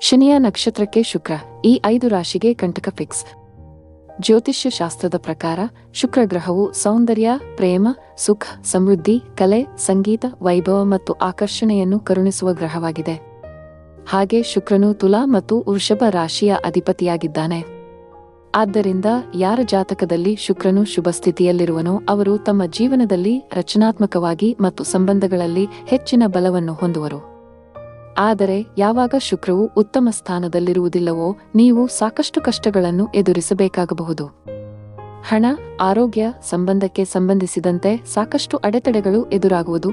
ಶನಿಯ ನಕ್ಷತ್ರಕ್ಕೆ ಶುಕ್ರ, ಈ ಐದು ರಾಶಿಗೆ ಕಂಟಕ ಫಿಕ್ಸ್ ಜ್ಯೋತಿಷ್ಯ ಶಾಸ್ತ್ರದ ಪ್ರಕಾರ, ಶುಕ್ರ ಗ್ರಹವು ಸೌಂದರ್ಯ, ಪ್ರೇಮ, ಸುಖ, ಸಮೃದ್ಧಿ, ಕಲೆ, ಸಂಗೀತ, ವೈಭವ ಮತ್ತು ಆಕರ್ಷಣೆಯನ್ನು ಕರುಣಿಸುವ ಗ್ರಹವಾಗಿದೆ. ಹಾಗೆ ಶುಕ್ರನು ತುಲಾ ಮತ್ತು ವೃಷಭ ರಾಶಿಯ ಅಧಿಪತಿಯಾಗಿದ್ದಾನೆ. ಆದ್ದರಿಂದ ಯಾರ ಜಾತಕದಲ್ಲಿ ಶುಕ್ರನು ಶುಭ ಸ್ಥಿತಿಯಲ್ಲಿರುವನೋ ಅವರು ತಮ್ಮ ಜೀವನದಲ್ಲಿ ರಚನಾತ್ಮಕವಾಗಿ ಮತ್ತು ಸಂಬಂಧಗಳಲ್ಲಿ ಹೆಚ್ಚಿನ ಬಲವನ್ನು ಹೊಂದುವರು. ಆದರೆ ಯಾವಾಗ ಶುಕ್ರವು ಉತ್ತಮ ಸ್ಥಾನದಲ್ಲಿರುವುದಿಲ್ಲವೋ ನೀವು ಸಾಕಷ್ಟು ಕಷ್ಟಗಳನ್ನು ಎದುರಿಸಬೇಕಾಗಬಹುದು. ಹಣ, ಆರೋಗ್ಯ ಸಂಬಂಧಕ್ಕೆ ಸಂಬಂಧಿಸಿದಂತೆ ಸಾಕಷ್ಟು ಅಡೆತಡೆಗಳು ಎದುರಾಗುವುದು.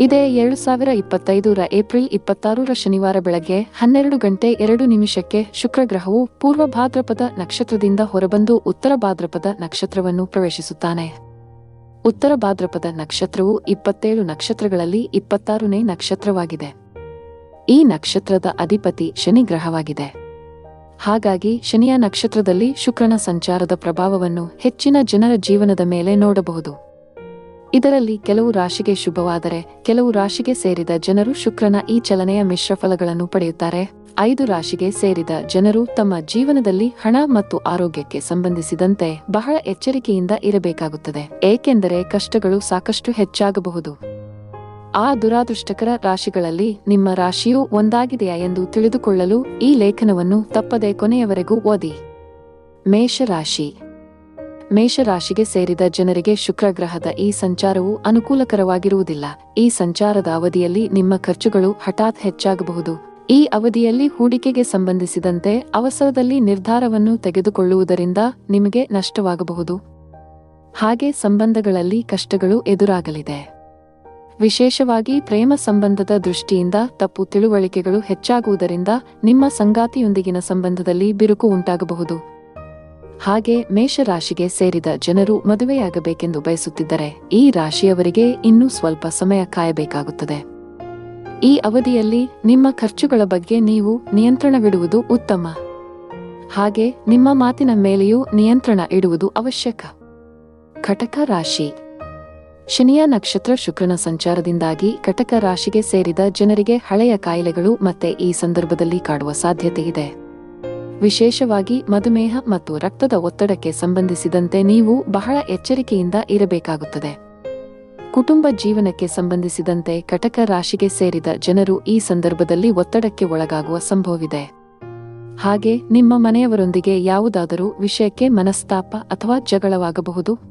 ಇದೇ ಎರಡು ಸಾವಿರ ಇಪ್ಪತ್ತೈದರ ಏಪ್ರಿಲ್ ಇಪ್ಪತ್ತಾರರ ಶನಿವಾರ ಬೆಳಗ್ಗೆ ಹನ್ನೆರಡು ಗಂಟೆ ಎರಡು ನಿಮಿಷಕ್ಕೆ ಶುಕ್ರಗ್ರಹವು ಪೂರ್ವ ಭಾದ್ರಪದ ನಕ್ಷತ್ರದಿಂದ ಹೊರಬಂದು ಉತ್ತರ ಭಾದ್ರಪದ ನಕ್ಷತ್ರವನ್ನು ಪ್ರವೇಶಿಸುತ್ತಾನೆ. ಉತ್ತರ ಭಾದ್ರಪದ ನಕ್ಷತ್ರವು ಇಪ್ಪತ್ತೇಳು ನಕ್ಷತ್ರಗಳಲ್ಲಿ ಇಪ್ಪತ್ತಾರನೇ ನಕ್ಷತ್ರವಾಗಿದೆ. ಈ ನಕ್ಷತ್ರದ ಅಧಿಪತಿ ಶನಿ ಗ್ರಹವಾಗಿದೆ. ಹಾಗಾಗಿ ಶನಿಯ ನಕ್ಷತ್ರದಲ್ಲಿ ಶುಕ್ರನ ಸಂಚಾರದ ಪ್ರಭಾವವನ್ನು ಹೆಚ್ಚಿನ ಜನರ ಜೀವನದ ಮೇಲೆ ನೋಡಬಹುದು. ಇದರಲ್ಲಿ ಕೆಲವು ರಾಶಿಗೆ ಶುಭವಾದರೆ ಕೆಲವು ರಾಶಿಗೆ ಸೇರಿದ ಜನರು ಶುಕ್ರನ ಈ ಚಲನೆಯ ಮಿಶ್ರಫಲಗಳನ್ನು ಪಡೆಯುತ್ತಾರೆ. ಐದು ರಾಶಿಗೆ ಸೇರಿದ ಜನರು ತಮ್ಮ ಜೀವನದಲ್ಲಿ ಹಣ ಮತ್ತು ಆರೋಗ್ಯಕ್ಕೆ ಸಂಬಂಧಿಸಿದಂತೆ ಬಹಳ ಎಚ್ಚರಿಕೆಯಿಂದ ಇರಬೇಕಾಗುತ್ತದೆ. ಏಕೆಂದರೆ ಕಷ್ಟಗಳು ಸಾಕಷ್ಟು ಹೆಚ್ಚಾಗಬಹುದು. ಆ ದುರಾದೃಷ್ಟಕರ ರಾಶಿಗಳಲ್ಲಿ ನಿಮ್ಮ ರಾಶಿಯು ಒಂದಾಗಿದೆಯಾ ಎಂದು ತಿಳಿದುಕೊಳ್ಳಲು ಈ ಲೇಖನವನ್ನು ತಪ್ಪದೆ ಕೊನೆಯವರೆಗೂ ಓದಿ. ಮೇಷರಾಶಿ. ಮೇಷರಾಶಿಗೆ ಸೇರಿದ ಜನರಿಗೆ ಶುಕ್ರಗ್ರಹದ ಈ ಸಂಚಾರವು ಅನುಕೂಲಕರವಾಗಿರುವುದಿಲ್ಲ. ಈ ಸಂಚಾರದ ಅವಧಿಯಲ್ಲಿ ನಿಮ್ಮ ಖರ್ಚುಗಳು ಹಠಾತ್ ಹೆಚ್ಚಾಗಬಹುದು. ಈ ಅವಧಿಯಲ್ಲಿ ಹೂಡಿಕೆಗೆ ಸಂಬಂಧಿಸಿದಂತೆ ಅವಸರದಲ್ಲಿ ನಿರ್ಧಾರವನ್ನು ತೆಗೆದುಕೊಳ್ಳುವುದರಿಂದ ನಿಮಗೆ ನಷ್ಟವಾಗಬಹುದು. ಹಾಗೆ ಸಂಬಂಧಗಳಲ್ಲಿ ಕಷ್ಟಗಳು ಎದುರಾಗಲಿದೆ. ವಿಶೇಷವಾಗಿ ಪ್ರೇಮ ಸಂಬಂಧದ ದೃಷ್ಟಿಯಿಂದ ತಪ್ಪು ತಿಳುವಳಿಕೆಗಳು ಹೆಚ್ಚಾಗುವುದರಿಂದ ನಿಮ್ಮ ಸಂಗಾತಿಯೊಂದಿಗಿನ ಸಂಬಂಧದಲ್ಲಿ ಬಿರುಕು ಉಂಟಾಗಬಹುದು. ಹಾಗೆ ಮೇಷರಾಶಿಗೆ ಸೇರಿದ ಜನರು ಮದುವೆಯಾಗಬೇಕೆಂದು ಬಯಸುತ್ತಿದ್ದರೆ ಈ ರಾಶಿಯವರಿಗೆ ಇನ್ನೂ ಸ್ವಲ್ಪ ಸಮಯ ಕಾಯಬೇಕಾಗುತ್ತದೆ. ಈ ಅವಧಿಯಲ್ಲಿ ನಿಮ್ಮ ಖರ್ಚುಗಳ ಬಗ್ಗೆ ನೀವು ನಿಯಂತ್ರಣವಿಡುವುದು ಉತ್ತಮ. ಹಾಗೆ ನಿಮ್ಮ ಮಾತಿನ ಮೇಲೆಯೂ ನಿಯಂತ್ರಣ ಇಡುವುದು ಅವಶ್ಯಕ. ಕಟಕ ರಾಶಿ. ಶನಿಯ ನಕ್ಷತ್ರ ಶುಕ್ರನ ಸಂಚಾರದಿಂದಾಗಿ ಕಟಕ ರಾಶಿಗೆ ಸೇರಿದ ಜನರಿಗೆ ಹಳೆಯ ಕಾಯಿಲೆಗಳು ಮತ್ತೆ ಈ ಸಂದರ್ಭದಲ್ಲಿ ಕಾಡುವ ಸಾಧ್ಯತೆ ಇದೆ. ವಿಶೇಷವಾಗಿ ಮಧುಮೇಹ ಮತ್ತು ರಕ್ತದ ಒತ್ತಡಕ್ಕೆ ಸಂಬಂಧಿಸಿದಂತೆ ನೀವು ಬಹಳ ಎಚ್ಚರಿಕೆಯಿಂದ ಇರಬೇಕಾಗುತ್ತದೆ. ಕುಟುಂಬ ಜೀವನಕ್ಕೆ ಸಂಬಂಧಿಸಿದಂತೆ ಕಟಕ ರಾಶಿಗೆ ಸೇರಿದ ಜನರು ಈ ಸಂದರ್ಭದಲ್ಲಿ ಒತ್ತಡಕ್ಕೆ ಒಳಗಾಗುವ ಸಂಭವವಿದೆ. ಹಾಗೆ ನಿಮ್ಮ ಮನೆಯವರೊಂದಿಗೆ ಯಾವುದಾದರೂ ವಿಷಯಕ್ಕೆ ಮನಸ್ತಾಪ ಅಥವಾ ಜಗಳವಾಗಬಹುದು.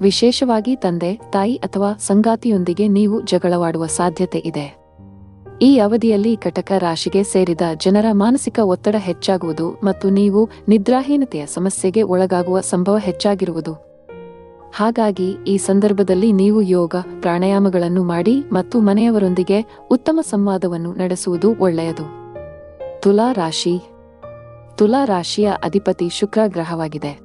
ವಿಶೇಷವಾಗಿ ತಂದೆ, ತಾಯಿ ಅಥವಾ ಸಂಗಾತಿಯೊಂದಿಗೆ ನೀವು ಜಗಳವಾಡುವ ಸಾಧ್ಯತೆ ಇದೆ. ಈ ಅವಧಿಯಲ್ಲಿ ಕಟಕ ರಾಶಿಗೆ ಸೇರಿದ ಜನರ ಮಾನಸಿಕ ಒತ್ತಡ ಹೆಚ್ಚಾಗುವುದು ಮತ್ತು ನೀವು ನಿದ್ರಾಹೀನತೆಯ ಸಮಸ್ಯೆಗೆ ಒಳಗಾಗುವ ಸಂಭವ ಹೆಚ್ಚಾಗಿರುವುದು. ಹಾಗಾಗಿ, ಈ ಸಂದರ್ಭದಲ್ಲಿ ನೀವು ಯೋಗ, ಪ್ರಾಣಾಯಾಮಗಳನ್ನು ಮಾಡಿ ಮತ್ತು ಮನೆಯವರೊಂದಿಗೆ ಉತ್ತಮ ಸಂವಾದವನ್ನು ನಡೆಸುವುದು ಒಳ್ಳೆಯದು. ತುಲಾ ರಾಶಿ. ತುಲಾ ರಾಶಿಯ ಅಧಿಪತಿ ಶುಕ್ರ ಗ್ರಹವಾಗಿದೆ.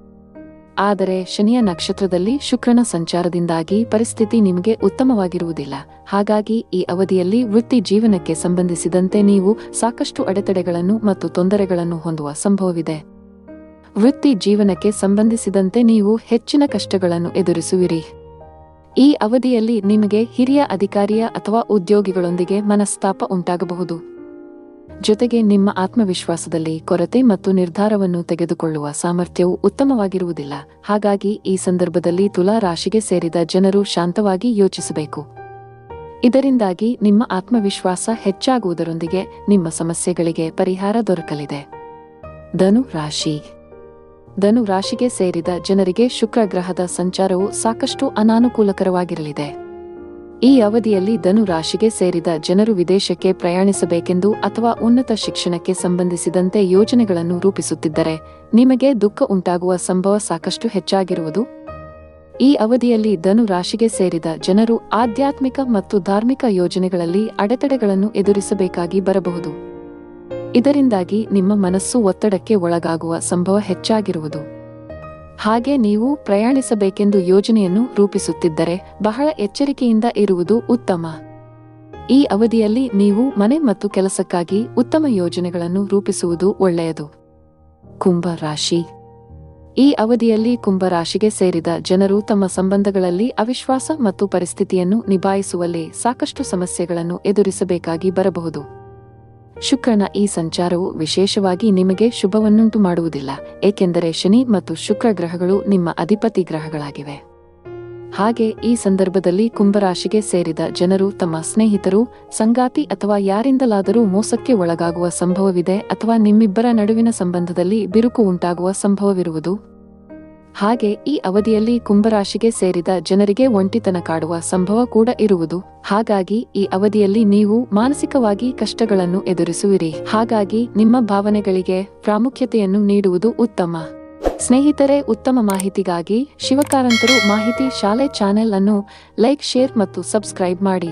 ಆದರೆ ಶನಿಯ ನಕ್ಷತ್ರದಲ್ಲಿ ಶುಕ್ರನ ಸಂಚಾರದಿಂದಾಗಿ ಪರಿಸ್ಥಿತಿ ನಿಮಗೆ ಉತ್ತಮವಾಗಿರುವುದಿಲ್ಲ. ಹಾಗಾಗಿ ಈ ಅವಧಿಯಲ್ಲಿ ವೃತ್ತಿ ಜೀವನಕ್ಕೆ ಸಂಬಂಧಿಸಿದಂತೆ ನೀವು ಸಾಕಷ್ಟು ಅಡೆತಡೆಗಳನ್ನು ಮತ್ತು ತೊಂದರೆಗಳನ್ನು ಹೊಂದುವ ಸಂಭವವಿದೆ. ವೃತ್ತಿ ಜೀವನಕ್ಕೆ ಸಂಬಂಧಿಸಿದಂತೆ ನೀವು ಹೆಚ್ಚಿನ ಕಷ್ಟಗಳನ್ನು ಎದುರಿಸುವಿರಿ. ಈ ಅವಧಿಯಲ್ಲಿ ನಿಮಗೆ ಹಿರಿಯ ಅಧಿಕಾರಿಯ ಅಥವಾ ಉದ್ಯೋಗಿಗಳೊಂದಿಗೆ ಮನಸ್ತಾಪ ಉಂಟಾಗಬಹುದು. ಜೊತೆಗೆ ನಿಮ್ಮ ಆತ್ಮವಿಶ್ವಾಸದಲ್ಲಿ ಕೊರತೆ ಮತ್ತು ನಿರ್ಧಾರವನ್ನು ತೆಗೆದುಕೊಳ್ಳುವ ಸಾಮರ್ಥ್ಯವು ಉತ್ತಮವಾಗಿರುವುದಿಲ್ಲ. ಹಾಗಾಗಿ ಈ ಸಂದರ್ಭದಲ್ಲಿ ತುಲಾ ರಾಶಿಗೆ ಸೇರಿದ ಜನರು ಶಾಂತವಾಗಿ ಯೋಚಿಸಬೇಕು. ಇದರಿಂದಾಗಿ ನಿಮ್ಮ ಆತ್ಮವಿಶ್ವಾಸ ಹೆಚ್ಚಾಗುವುದರೊಂದಿಗೆ ನಿಮ್ಮ ಸಮಸ್ಯೆಗಳಿಗೆ ಪರಿಹಾರ ದೊರಕಲಿದೆ. ಧನು ರಾಶಿ. ಧನು ರಾಶಿಗೆ ಸೇರಿದ ಜನರಿಗೆ ಶುಕ್ರ ಗ್ರಹದ ಸಂಚಾರವು ಸಾಕಷ್ಟು ಅನಾನುಕೂಲಕರವಾಗಿರಲಿದೆ. ಈ ಅವಧಿಯಲ್ಲಿ ಧನು ರಾಶಿಗೆ ಸೇರಿದ ಜನರು ವಿದೇಶಕ್ಕೆ ಪ್ರಯಾಣಿಸಬೇಕೆಂದು ಅಥವಾ ಉನ್ನತ ಶಿಕ್ಷಣಕ್ಕೆ ಸಂಬಂಧಿಸಿದಂತೆ ಯೋಜನೆಗಳನ್ನು ರೂಪಿಸುತ್ತಿದ್ದರೆ ನಿಮಗೆ ದುಃಖ ಉಂಟಾಗುವ ಸಂಭವ ಸಾಕಷ್ಟು ಹೆಚ್ಚಾಗಿರುವುದು. ಈ ಅವಧಿಯಲ್ಲಿ ಧನು ರಾಶಿಗೆ ಸೇರಿದ ಜನರು ಆಧ್ಯಾತ್ಮಿಕ ಮತ್ತು ಧಾರ್ಮಿಕ ಯೋಜನೆಗಳಲ್ಲಿ ಅಡೆತಡೆಗಳನ್ನು ಎದುರಿಸಬೇಕಾಗಿ ಬರಬಹುದು. ಇದರಿಂದಾಗಿ ನಿಮ್ಮ ಮನಸ್ಸು ಒತ್ತಡಕ್ಕೆ ಒಳಗಾಗುವ ಸಂಭವ ಹೆಚ್ಚಾಗಿರುವುದು. ಹಾಗೆ ನೀವು ಪ್ರಯಾಣಿಸಬೇಕೆಂದು ಯೋಜನೆಯನ್ನು ರೂಪಿಸುತ್ತಿದ್ದರೆ ಬಹಳ ಎಚ್ಚರಿಕೆಯಿಂದ ಇರುವುದು ಉತ್ತಮ. ಈ ಅವಧಿಯಲ್ಲಿ ನೀವು ಮನೆ ಮತ್ತು ಕೆಲಸಕ್ಕಾಗಿ ಉತ್ತಮ ಯೋಜನೆಗಳನ್ನು ರೂಪಿಸುವುದು ಒಳ್ಳೆಯದು. ಕುಂಭ ರಾಶಿ. ಈ ಅವಧಿಯಲ್ಲಿ ಕುಂಭ ರಾಶಿಗೆ ಸೇರಿದ ಜನರು ತಮ್ಮ ಸಂಬಂಧಗಳಲ್ಲಿ ಅವಿಶ್ವಾಸ ಮತ್ತು ಪರಿಸ್ಥಿತಿಯನ್ನು ನಿಭಾಯಿಸುವಲ್ಲಿ ಸಾಕಷ್ಟು ಸಮಸ್ಯೆಗಳನ್ನು ಎದುರಿಸಬೇಕಾಗಿ ಬರಬಹುದು. ಶುಕ್ರನ ಈ ಸಂಚಾರವು ವಿಶೇಷವಾಗಿ ನಿಮಗೆ ಶುಭವನ್ನುಂಟು ಮಾಡುವುದಿಲ್ಲ ಏಕೆಂದರೆ ಶನಿ ಮತ್ತು ಶುಕ್ರ ಗ್ರಹಗಳು ನಿಮ್ಮ ಅಧಿಪತಿ ಗ್ರಹಗಳಾಗಿವೆ. ಹಾಗೆ ಈ ಸಂದರ್ಭದಲ್ಲಿ ಕುಂಭರಾಶಿಗೆ ಸೇರಿದ ಜನರು ತಮ್ಮ ಸ್ನೇಹಿತರು, ಸಂಗಾತಿ ಅಥವಾ ಯಾರಿಂದಲಾದರೂ ಮೋಸಕ್ಕೆ ಒಳಗಾಗುವ ಸಂಭವವಿದೆ ಅಥವಾ ನಿಮ್ಮಿಬ್ಬರ ನಡುವಿನ ಸಂಬಂಧದಲ್ಲಿ ಬಿರುಕು ಉಂಟಾಗುವ ಸಂಭವವಿರುವುದು? ಹಾಗೆ ಈ ಅವಧಿಯಲ್ಲಿ ಕುಂಭರಾಶಿಗೆ ಸೇರಿದ ಜನರಿಗೆ ಒಂಟಿತನ ಕಾಡುವ ಸಂಭವ ಕೂಡ ಇರುವುದು. ಹಾಗಾಗಿ ಈ ಅವಧಿಯಲ್ಲಿ ನೀವು ಮಾನಸಿಕವಾಗಿ ಕಷ್ಟಗಳನ್ನು ಎದುರಿಸುವಿರಿ. ಹಾಗಾಗಿ ನಿಮ್ಮ ಭಾವನೆಗಳಿಗೆ ಪ್ರಾಮುಖ್ಯತೆಯನ್ನು ನೀಡುವುದು ಉತ್ತಮ. ಸ್ನೇಹಿತರೆ, ಉತ್ತಮ ಮಾಹಿತಿಗಾಗಿ ಶಿವಕಾರಂತರು ಮಾಹಿತಿ ಶಾಲೆ ಚಾನೆಲ್ ಅನ್ನು ಲೈಕ್, ಶೇರ್ ಮತ್ತು ಸಬ್ಸ್ಕ್ರೈಬ್ ಮಾಡಿ.